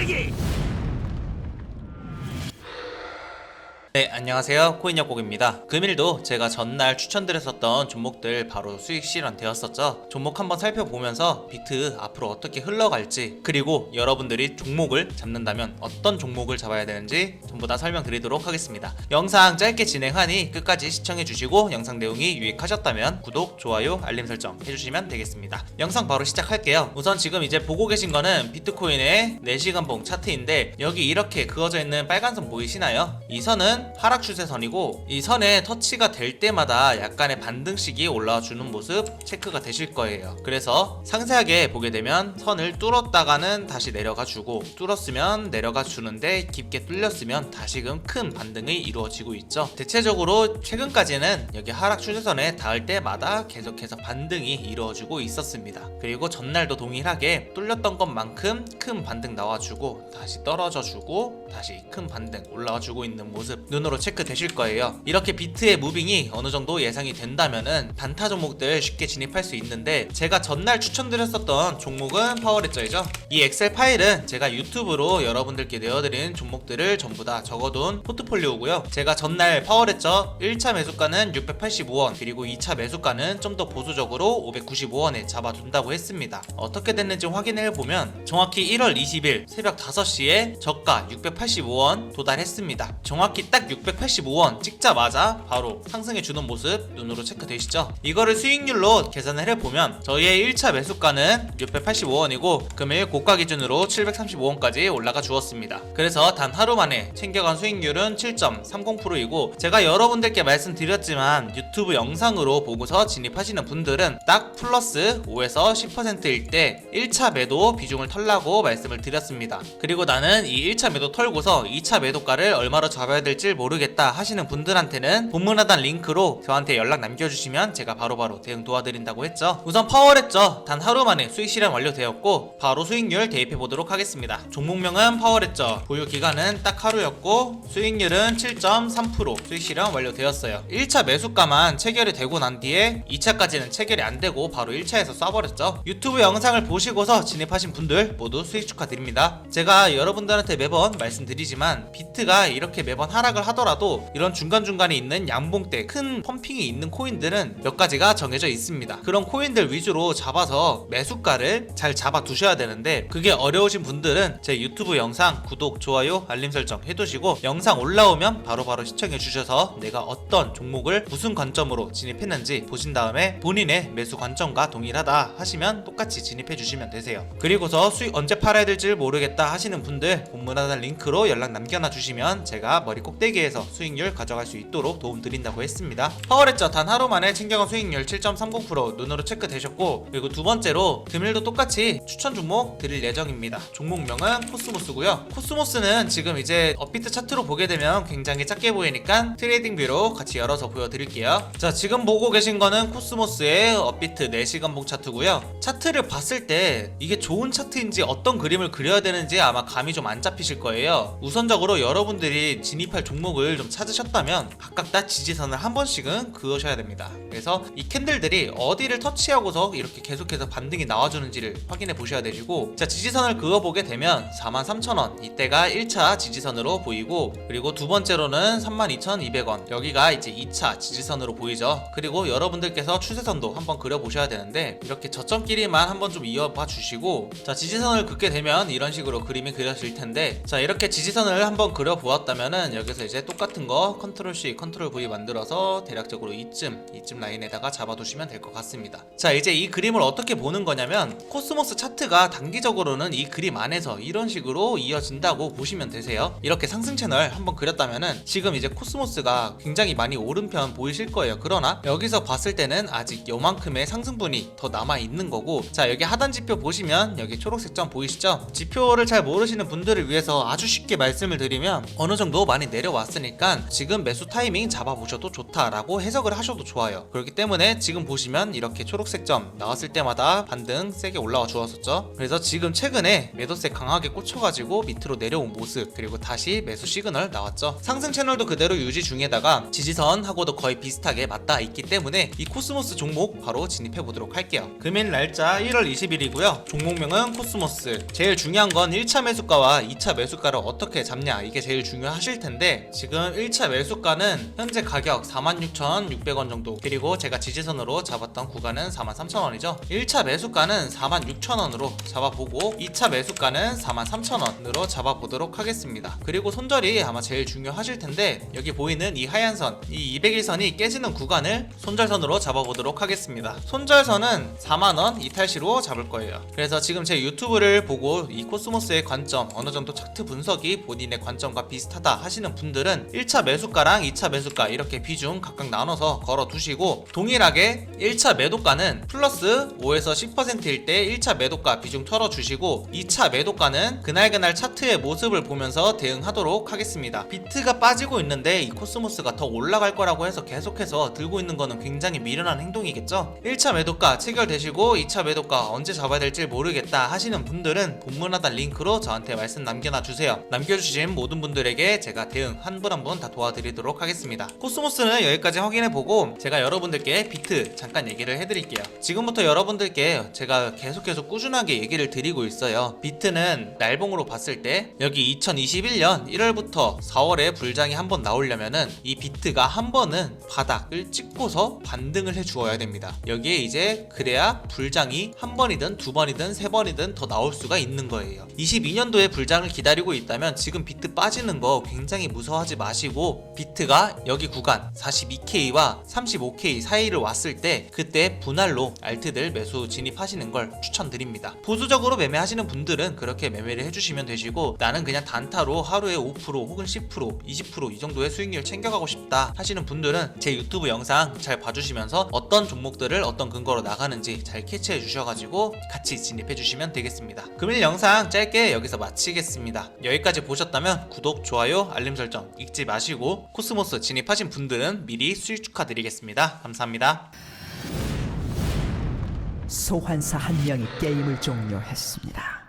쓰레기! 네, 안녕하세요. 코인역곡입니다. 금일도 제가 전날 추천드렸었던 종목들 바로 수익 실현 되었었죠. 종목 한번 살펴보면서 비트 앞으로 어떻게 흘러갈지, 그리고 여러분들이 종목을 잡는다면 어떤 종목을 잡아야 되는지 전부 다 설명드리도록 하겠습니다. 영상 짧게 진행하니 끝까지 시청해주시고 영상 내용이 유익하셨다면 구독, 좋아요, 알림 설정 해주시면 되겠습니다. 영상 바로 시작할게요. 우선 지금 이제 보고 계신 거는 비트코인의 4시간 봉 차트인데 여기 이렇게 그어져 있는 빨간 선 보이시나요? 이 선은 하락 추세선이고 이 선에 터치가 될 때마다 약간의 반등식이 올라와 주는 모습 체크가 되실 거예요. 그래서 상세하게 보게 되면 선을 뚫었다가는 다시 내려가 주고 뚫었으면 내려가 주는데 깊게 뚫렸으면 다시금 큰 반등이 이루어지고 있죠. 대체적으로 최근까지는 여기 하락 추세선에 닿을 때마다 계속해서 반등이 이루어지고 있었습니다. 그리고 전날도 동일하게 뚫렸던 것만큼 큰 반등 나와주고 다시 떨어져 주고 다시 큰 반등 올라와 주고 있는 모습 눈으로 체크 되실 거예요. 이렇게 비트의 무빙이 어느 정도 예상이 된다면은 단타 종목들 쉽게 진입할 수 있는데 제가 전날 추천드렸었던 종목은 파워레저이죠. 이 엑셀 파일은 제가 유튜브로 여러분들께 내어드린 종목들을 전부 다 적어둔 포트폴리오고요. 제가 전날 파워레저 1차 매수가는 685원 그리고 2차 매수가는 좀 더 보수적으로 595원에 잡아둔다고 했습니다. 어떻게 됐는지 확인해 보면 정확히 1월 20일 새벽 5시에 저가 685원 도달했습니다. 정확히 딱 685원 찍자마자 바로 상승해 주는 모습 눈으로 체크되시죠? 이거를 수익률로 계산을 해보면 저희의 1차 매수가는 685원이고 금일 고가 기준으로 735원까지 올라가 주었습니다. 그래서 단 하루 만에 챙겨간 수익률은 7.30%이고 제가 여러분들께 말씀드렸지만 유튜브 영상으로 보고서 진입하시는 분들은 딱 플러스 5에서 10%일 때 1차 매도 비중을 털라고 말씀을 드렸습니다. 그리고 나는 이 1차 매도 털고서 2차 매도가를 얼마로 잡아야 될지 모르겠다 하시는 분들한테는 본문 하단 링크로 저한테 연락 남겨주시면 제가 바로바로 대응 도와드린다고 했죠. 우선 파워랬죠. 단 하루 만에 수익 실현 완료되었고 바로 수익률 대입해 보도록 하겠습니다. 종목명은 파워랬죠. 보유 기간은 딱 하루였고 수익률은 7.3% 수익 실현 완료되었어요. 1차 매수가만 체결이 되고 난 뒤에 2차까지는 체결이 안 되고 바로 1차에서 쏴버렸죠. 유튜브 영상을 보시고서 진입하신 분들 모두 수익 축하드립니다. 제가 여러분들한테 매번 말씀드리지만 비트가 이렇게 매번 하락을 하더라도 이런 중간중간에 있는 양봉 때큰 펌핑이 있는 코인들은 몇 가지가 정해져 있습니다. 그런 코인들 위주로 잡아서 매수가를 잘 잡아 두셔야 되는데 그게 어려우신 분들은 제 유튜브 영상 구독, 좋아요, 알림 설정 해두시고 영상 올라오면 바로 바로 시청해 주셔서 내가 어떤 종목을 무슨 관점으로 진입했는지 보신 다음에 본인의 매수 관점과 동일하다 하시면 똑같이 진입해 주시면 되세요. 그리고서 수익 언제 팔아야 될지 모르겠다 하시는 분들 본문 하단 링크로 연락 남겨놔 주시면 제가 머리 꼭대기 에서 수익률 가져갈 수 있도록 도움 드린다고 했습니다. 파워레저 단 하루 만에 챙겨간 수익률 7.30% 눈으로 체크되셨고 그리고 두 번째로 금일도 똑같이 추천 종목 드릴 예정입니다. 종목명은 코스모스고요. 코스모스는 지금 이제 업비트 차트로 보게 되면 굉장히 작게 보이니까 트레이딩 뷰로 같이 열어서 보여드릴게요. 자 지금 보고 계신 거는 코스모스의 업비트 4시간 봉 차트고요. 차트를 봤을 때 이게 좋은 차트인지 어떤 그림을 그려야 되는지 아마 감이 좀 안 잡히실 거예요. 우선적으로 여러분들이 진입할 종목을 좀 찾으셨다면 각각 다 지지선을 한 번씩은 그으셔야 됩니다. 그래서 이 캔들들이 어디를 터치하고서 이렇게 계속해서 반등이 나와주는지를 확인해 보셔야 되시고 자 지지선을 그어보게 되면 43,000원 이때가 1차 지지선으로 보이고 그리고 두 번째로는 32,200원 여기가 이제 2차 지지선으로 보이죠. 그리고 여러분들께서 추세선도 한번 그려보셔야 되는데 이렇게 저점끼리만 한번 좀 이어봐 주시고 자 지지선을 긋게 되면 이런 식으로 그림이 그려질 텐데 자 이렇게 지지선을 한번 그려 보았다면은 여기서 이제 똑같은 거 컨트롤 C 컨트롤 V 만들어서 대략적으로 이쯤 이쯤 라인에다가 잡아두시면 될 것 같습니다. 자 이제 이 그림을 어떻게 보는 거냐면 코스모스 차트가 단기적으로는 이 그림 안에서 이런 식으로 이어진다고 보시면 되세요. 이렇게 상승 채널 한번 그렸다면은 지금 이제 코스모스가 굉장히 많이 오른편 보이실 거예요. 그러나 여기서 봤을 때는 아직 요만큼의 상승분이 더 남아 있는 거고 자 여기 하단 지표 보시면 여기 초록색 점 보이시죠? 지표를 잘 모르시는 분들을 위해서 아주 쉽게 말씀을 드리면 어느 정도 많이 내려 내려왔으니까 지금 매수 타이밍 잡아보셔도 좋다라고 해석을 하셔도 좋아요. 그렇기 때문에 지금 보시면 이렇게 초록색 점 나왔을 때마다 반등 세게 올라와 주었었죠. 그래서 지금 최근에 매도세 강하게 꽂혀가지고 밑으로 내려온 모습 그리고 다시 매수 시그널 나왔죠. 상승 채널도 그대로 유지 중에다가 지지선하고도 거의 비슷하게 맞닿아 있기 때문에 이 코스모스 종목 바로 진입해 보도록 할게요. 금일 날짜 1월 20일이고요. 종목명은 코스모스. 제일 중요한 건 1차 매수가와 2차 매수가를 어떻게 잡냐 이게 제일 중요하실 텐데 지금 1차 매수가는 현재 가격 46,600원 정도 그리고 제가 지지선으로 잡았던 구간은 43,000원이죠. 1차 매수가는 46,000원으로 잡아보고 2차 매수가는 43,000원으로 잡아보도록 하겠습니다. 그리고 손절이 아마 제일 중요하실 텐데 여기 보이는 이 하얀 선, 이 201선이 깨지는 구간을 손절선으로 잡아보도록 하겠습니다. 손절선은 4만원 이탈시로 잡을 거예요. 그래서 지금 제 유튜브를 보고 이 코스모스의 관점, 어느 정도 차트 분석이 본인의 관점과 비슷하다 하시는 분들 은 1차 매수가랑 2차 매수가 이렇게 비중 각각 나눠서 걸어 두시고 동일하게 1차 매도가는 플러스 5에서 10%일 때 1차 매도가 비중 털어 주시고 2차 매도가는 그날그날 차트의 모습을 보면서 대응하도록 하겠습니다. 비트가 빠지고 있는데 이 코스모스가 더 올라갈 거라고 해서 계속해서 들고 있는 거는 굉장히 미련한 행동이겠죠. 1차 매도가 체결되시고 2차 매도가 언제 잡아야 될지 모르겠다 하시는 분들은 본문 하단 링크로 저한테 말씀 남겨놔 주세요. 남겨주신 모든 분들에게 제가 대응 한 분 한 분 다 도와드리도록 하겠습니다. 코스모스는 여기까지 확인해보고 제가 여러분들께 비트 잠깐 얘기를 해드릴게요. 지금부터 여러분들께 제가 계속 계속 꾸준하게 얘기를 드리고 있어요. 비트는 날봉으로 봤을 때 여기 2021년 1월부터 4월에 불장이 한 번 나오려면은 이 비트가 한 번은 바닥을 찍고서 반등을 해 주어야 됩니다. 여기에 이제 그래야 불장이 한 번이든 두 번이든 세 번이든 더 나올 수가 있는 거예요. 22년도에 불장을 기다리고 있다면 지금 비트 빠지는 거 굉장히 무서워 하지 마시고 비트가 여기 구간 42K와 35K 사이를 왔을 때 그때 분할로 알트들 매수 진입하시는 걸 추천드립니다. 보수적으로 매매하시는 분들은 그렇게 매매를 해주시면 되시고 나는 그냥 단타로 하루에 5% 혹은 10% 20%이 정도의 수익률 챙겨가고 싶다 하시는 분들은 제 유튜브 영상 잘 봐주시면서 어떤 종목들을 어떤 근거로 나가는지 잘 캐치해 주셔가지고 같이 진입해 주시면 되겠습니다. 금일 영상 짧게 여기서 마치겠습니다. 여기까지 보셨다면 구독, 좋아요, 알림 설정 잊지 마시고 코스모스 진입하신 분들은 미리 수익 축하드리겠습니다. 감사합니다. 소환사 한 명이 게임을 종료했습니다.